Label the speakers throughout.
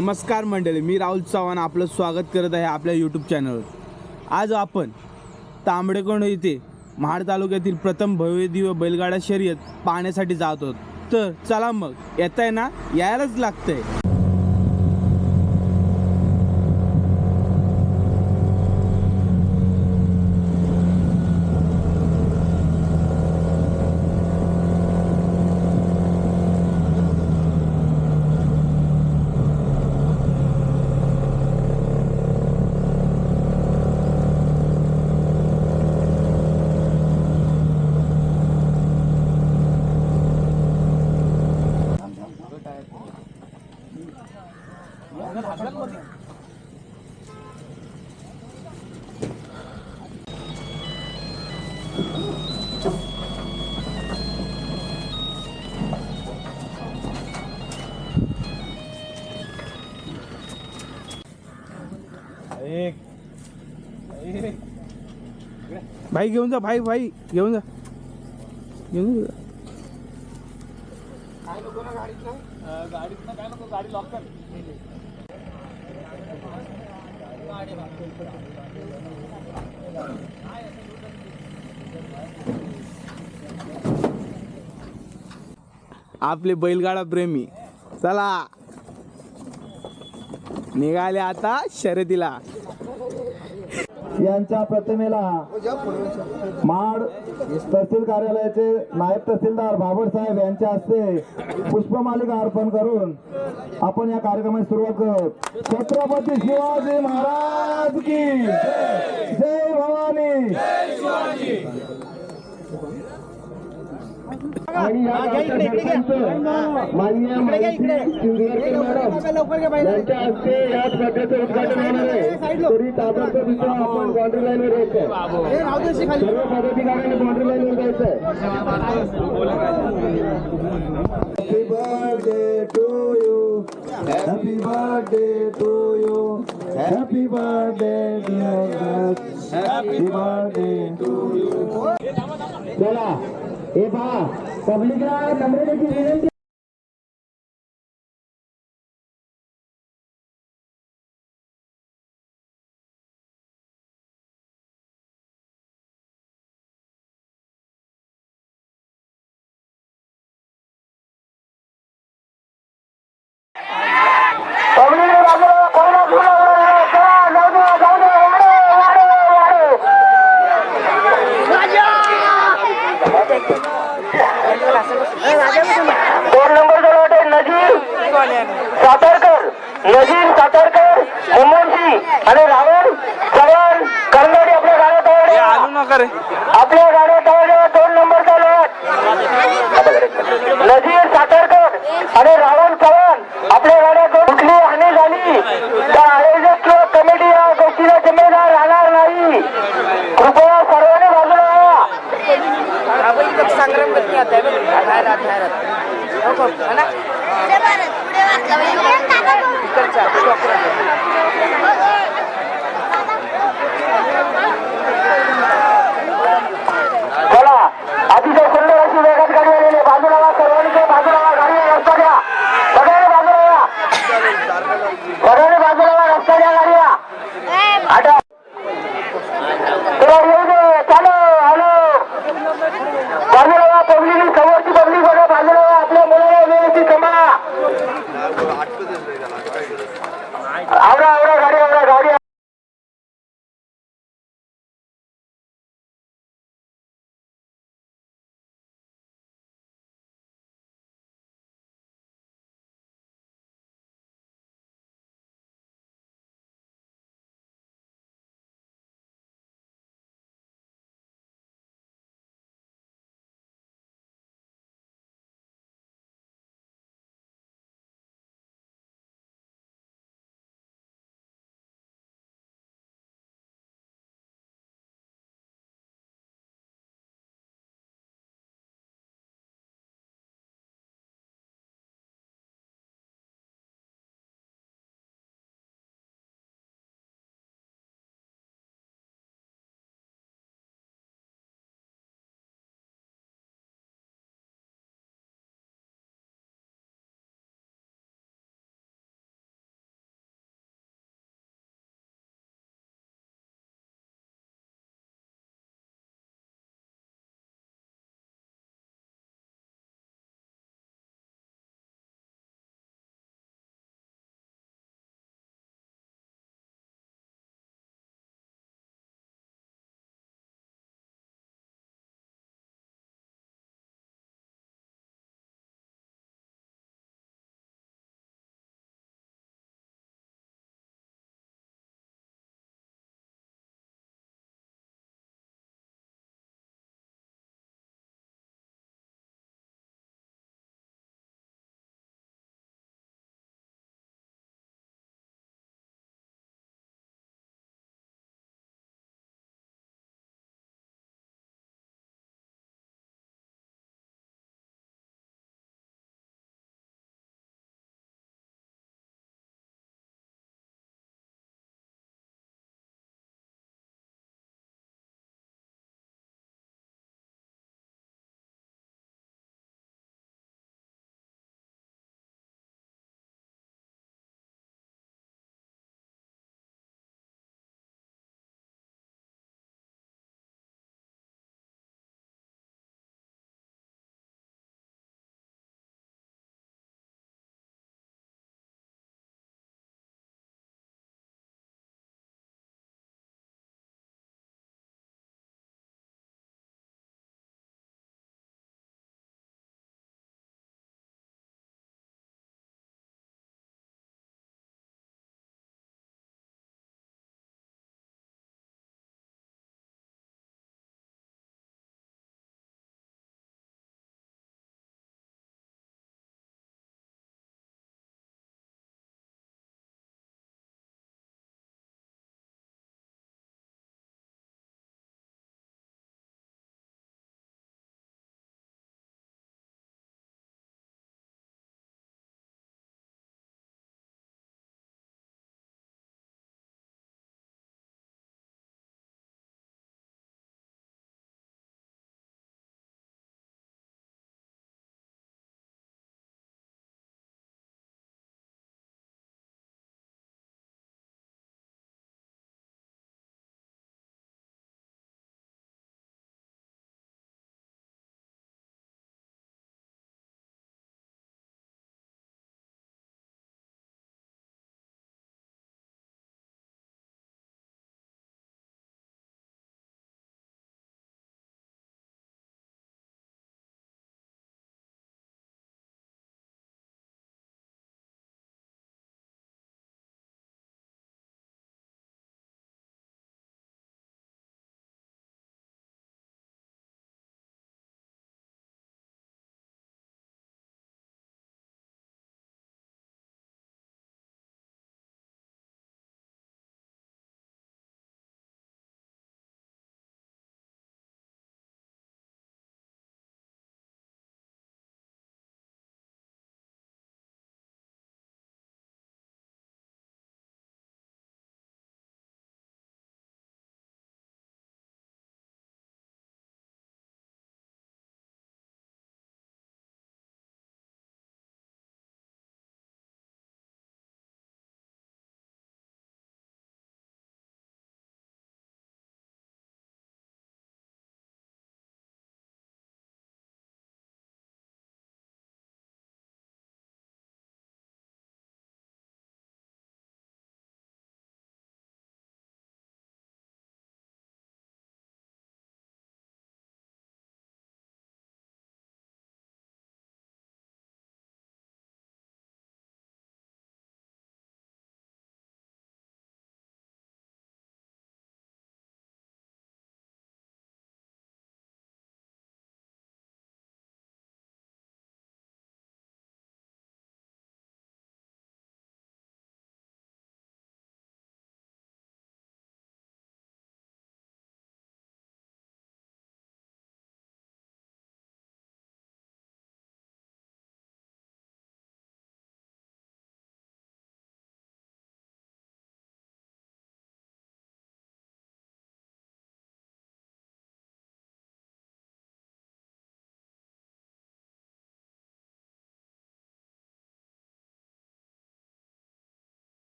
Speaker 1: नमस्कार मंडळी मी राहुल चव्हाण आपलं स्वागत करत आहे आपल्या यूट्यूब चॅनलवर आज आपण तांबडेकोंड येथे महाड तालुक्यातील प्रथम भव्यदिव्य बैलगाडा शर्यत पाहण्यासाठी जात आहोत. तर चला मग येत आहे ना? यायलाच लागतंय. भाई घेऊन जा भाई भाई घेऊन जा. घेऊन जा. आपले बैलगाडा प्रेमी. चला. निघाले आता शर्यतीला.
Speaker 2: यांच्या प्रतिमेला माड तहसील कार्यालयाचे नायब तहसीलदार बाबडसाहेब यांच्या हस्ते पुष्पमालिका अर्पण करून आपण या कार्यक्रमाची सुरुवात करू. छत्रपती शिवाजी महाराज की जय भवानी. आणि या गावच्या मॅडम यांच्या हस्ते या स्पर्धेचं उद्घाटन होणार आहे. तरी ताबडतोब इथं आपण बाउंड्री लाईनवर यायचंय सर्व पदाधिकाऱ्यांनी बाउंड्री लाईनवर जायचंय happy birthday to you happy birthday to you happy birthday happy birthday to you चला. એ ભા પબ્લિકના નમ્રતાથી વિનંતી
Speaker 1: आलू नका
Speaker 2: आपल्या गाड्यात दोन
Speaker 3: नंबर
Speaker 2: चालू नजीर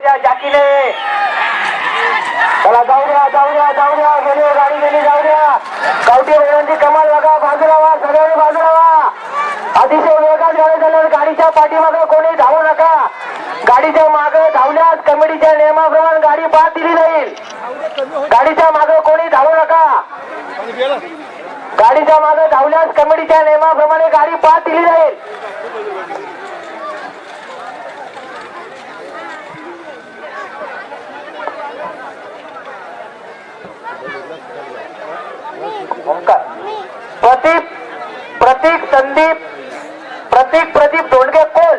Speaker 2: जाकीने त्याला जाऊ द्या जाऊ द्या जाऊ द्या. गेली गाडी गेली जाऊ द्या. गावठी बैलांची कमाल लगा बाजूला सगळ्यांनी बाजूला अतिशय वेगात गाडी झाल्यावर गाडीच्या पाठीमागे कोणी धावू नका. गाडीच्या मागे धावल्यास कमिटीच्या नियमाप्रमाणे गाडी बाद दिली जाईल. गाडीच्या मागे कोणी धावू नका. गाडीच्या मागे धावल्यास कमिटीच्या नियमाप्रमाणे गाडी बाद दिली जाईल ओंकार. प्रतीक प्रतीक संदीप प्रतीक प्रदीप धोंडगे कोल.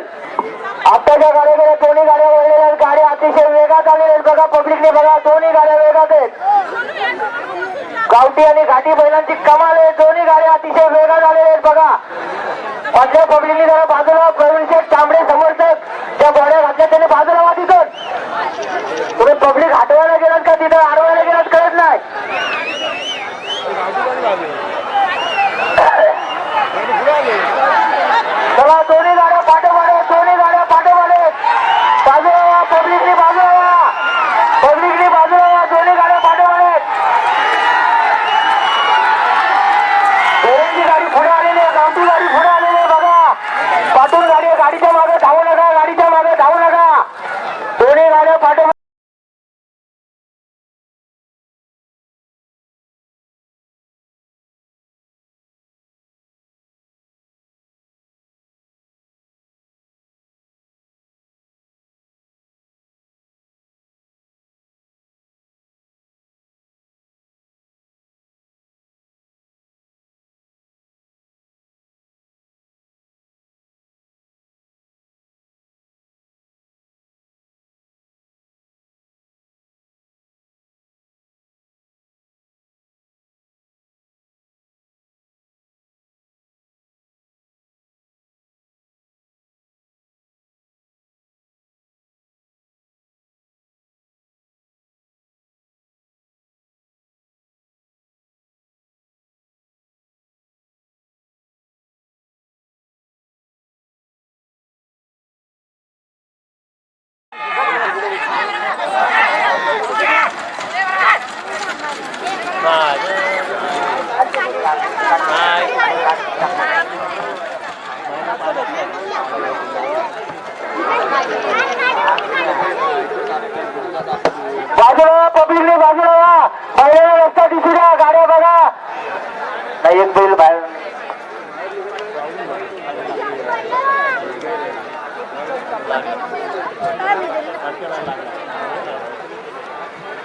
Speaker 2: आताच्या गाड्या दोन्ही गाड्या वळलेल्या आहेत. गाड्या अतिशय वेगात आलेल्या आहेत. बघा पब्लिकने बघा दोन्ही गाड्या वेगात आहेत. गावठी आणि घाटी बैलांची कमाल आहे. दोन्ही गाड्या अतिशय वेगात आलेल्या आहेत. बघा. मधल्या पब्लिकने जरा बाजूला प्रवीण शेठ तांबडे समर्थक त्या बॉड्या घातल्या त्याने बाजूला वा तिथं तुम्ही पब्लिक हटवायला गेला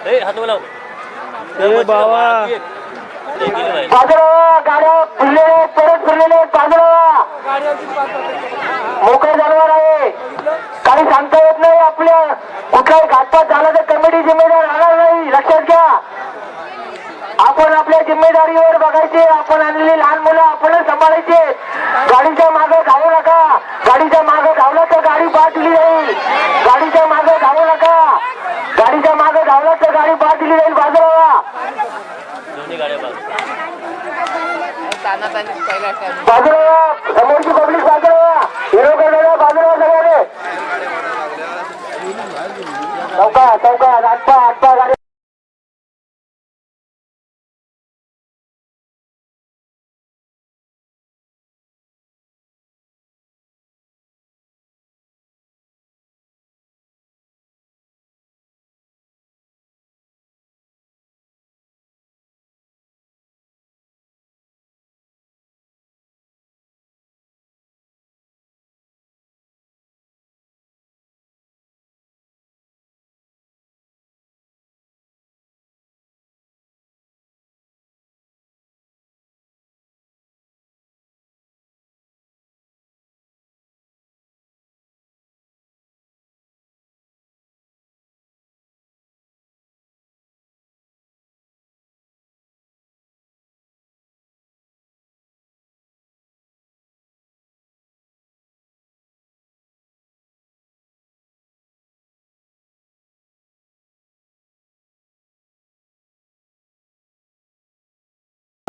Speaker 4: ए हात बोलाव.
Speaker 1: बाबा.
Speaker 2: गाड्या परत. मोकळे जनावर आहे. काही सांगता येत नाही आपल्या कुठलाही घातपात झाला तर कमिटी जिम्मेदार राहणार नाही. लक्षात घ्या. आपण आपल्या जिम्मेदारीवर बघायचे आपण आणलेली लहान मुलं आपणच सांभाळायचे. गाडीच्या मागे धावू नका. गाडीच्या गाडी बाद दिली जाईल. गाडीच्या मागे धावू नका. गाडीच्या मागे धावला तर गाडी बाद दिली जाईल बाजूला बाजूला समोरची पब्लिक बाजूला हिरो करणाऱ्या बाजूला व्हा सगळ्याने चौका चौका आठपा आठपा गाडी.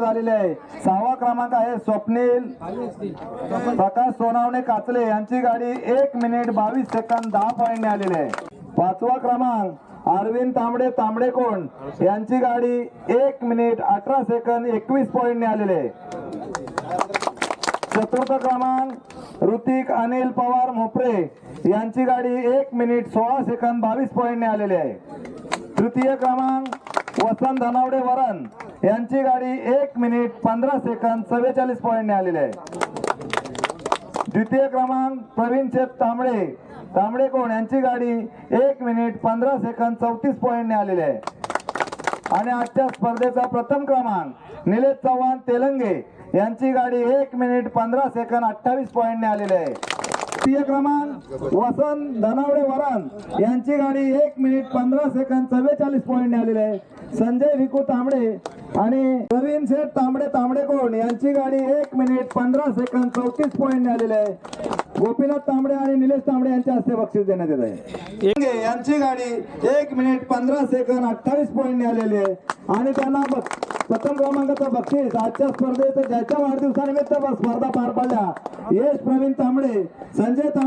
Speaker 5: झालेले आहे. सहावा क्रमांक आहे स्वप्नील. प्रकाश सोनावणे काचले यांची गाडी एक मिनिट बावीस सेकंद दहा पॉईंटने आलेली आहे. पाचवा क्रमांक अरविंद तांबडे तांबडेकोण यांची गाडी एक मिनिट अठरा सेकंद एकवीस पॉईंटने आलेले आहे. चतुर्थ क्रमांक ऋतिक अनिल पवार मोपरे यांची गाडी एक मिनिट सोळा सेकंद बावीस पॉईंटने आलेली आहे. तृतीय क्रमांक वसंत धनावडे वरण यांची गाडी एक मिनिट पंधरा सेकंद चव्वेचाळीस पॉईंटने आलेली आहे. द्वितीय क्रमांक प्रवीण शेत तांबडे. तांबडे कोण? यांची गाडी एक मिनिट पंधरा सेकंद चौतीस पॉईंटने आलेली आहे. आणि आजच्या स्पर्धेचा प्रथम क्रमांक निलेश चव्हाण तेलंगे यांची गाडी एक मिनिट पंधरा सेकंद अठ्ठावीस पॉईंटने आलेली आहे. तृतीय क्रमांक वसंत धनावडे वरण यांची गाडी एक मिनिट पंधरा सेकंद चव्वेचाळीस पॉईंटने आलेली आहे. संजय विकू तांबडे आणि प्रवीण शेठ तांबडे तांबडे कोण? यांची गाडी एक मिनिट पंधरा सेकंद चौतीस पॉईंटने आलेली आहे. गोपीनाथ तांबडे आणि निलेश तांबडे यांच्या हस्ते बक्षीस देण्यात येत आहे. यांची गाडी एक मिनिट पंधरा सेकंद अठ्ठावीस पॉईंटने आलेली आहे. आणि त्यांना बक- प्रथम क्रमांकाचं बक्षीस. आजच्या स्पर्धेत ज्याच्या वाढदिवसानिमित्त स्पर्धा पार पाडल्या. यश प्रवीण तांबडे संजय तांबडे.